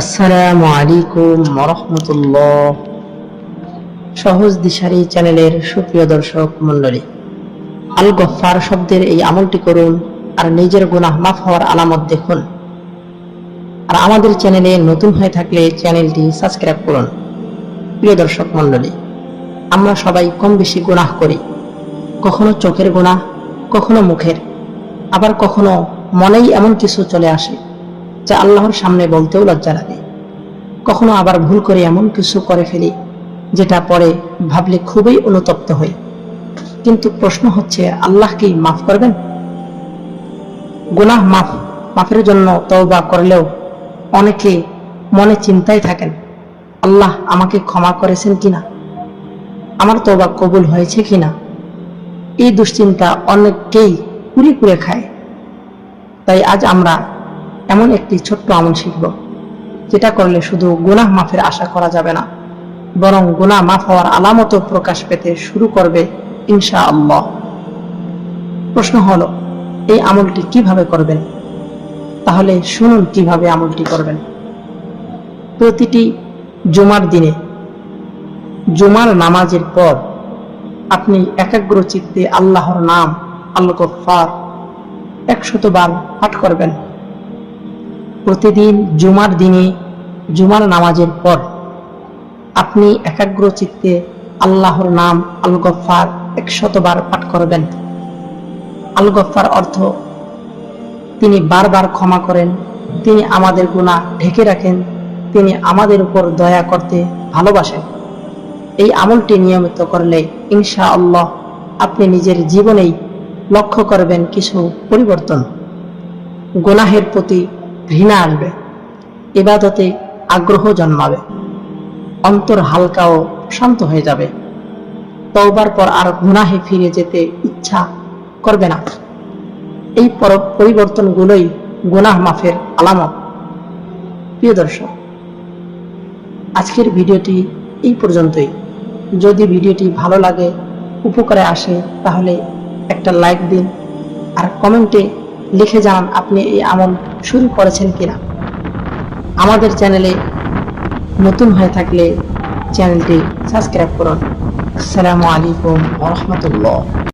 আসসালামু আলাইকুম রহমতুল্লাহ সহজ দিশারি চ্যানেলের সুপ্রিয় দর্শক মণ্ডলী, আল গফার শব্দের এই আমলটি করুন আর নিজের গুনাহ মাফ হওয়ার আলামত দেখুন। আর আমাদের চ্যানেলে নতুন হয়ে থাকলে চ্যানেলটি সাবস্ক্রাইব করুন। প্রিয় দর্শক মণ্ডলী, আমরা সবাই কম বেশি গুনাহ করি। কখনো চোখের গুনাহ, কখনো মুখের, আবার কখনো মনেই এমন কিছু চলে আসে। যা আল্লাহর সামনে বলতেও লজ্জা লাগে। কখনো আবার ভুল করে এমন কিছু করে ফেলি, যেটা পরে ভাবলে খুবই অনুতপ্ত হই। কিন্তু প্রশ্ন হচ্ছে, আল্লাহ কি মাফ করবেন? গুনাহ মাফ, মাফের জন্য তওবা করলেও অনেকে মনে চিন্তায় থাকেন, আল্লাহ আমাকে ক্ষমা করেছেন কিনা? আমার তওবা কবুল হয়েছে কিনা? এই দুশ্চিন্তা অনেককেই কুড়ে কুড়ে খায়। তাই আজ আমরা এমন একটি ছোট্ট আমল শিখব, যেটা করলে শুধু গুনাহ মাফের আশা করা যাবে না, বরং গুনাহ মাফ হওয়ার আলামতও প্রকাশ পেতে শুরু করবে ইনশা আল্লাহ প্রশ্ন হলো, এই আমলটি কীভাবে করবেন? তাহলে শুনুন কীভাবে আমলটি করবেন। প্রতিটি জুমার দিনে, জুমার নামাজের পর আপনি একাগ্র চিত্তে আল্লাহর নাম আল্লাহ গফার একশত বার পাঠ করবেন। প্রতিদিন জুমার দিনে, জুমার নামাজের পর আপনি একাগ্র চিত্তে আল্লাহর নাম আল গফার একশতবার পাঠ করবেন। আল গফার অর্থ, তিনি বারবার ক্ষমা করেন, তিনি আমাদের গুণা ঢেকে রাখেন, তিনি আমাদের উপর দয়া করতে ভালোবাসেন। এই আমলটি নিয়মিত করলে ইনশা আল্লাহ আপনি নিজের জীবনেই লক্ষ্য করবেন কিছু পরিবর্তন। গুনাহের প্রতি ঘৃণা আনবে এবাদতে আগ্রহ জন্মাবে, অন্তর হালকা ও শান্ত হয়ে যাবে। তওবার পর আর গুনাহে ফিরে যেতে ইচ্ছা করবে না। এই পর- পরিবর্তনগুলোই গুনাহ মাফের আলামত। প্রিয় দর্শক, আজকের ভিডিওটি এই পর্যন্তই। যদি ভিডিওটি ভালো লাগে, উপকারে আসে, তাহলে একটা লাইক দিন আর কমেন্টে লিখে জানান আপনি এই আমল শুরু করেছেন কিনা। আমাদের চ্যানেলে নতুন হয়ে থাকলে চ্যানেলটি সাবস্ক্রাইব করুন। আসসালামু আলাইকুম রহমতুল্লাহ।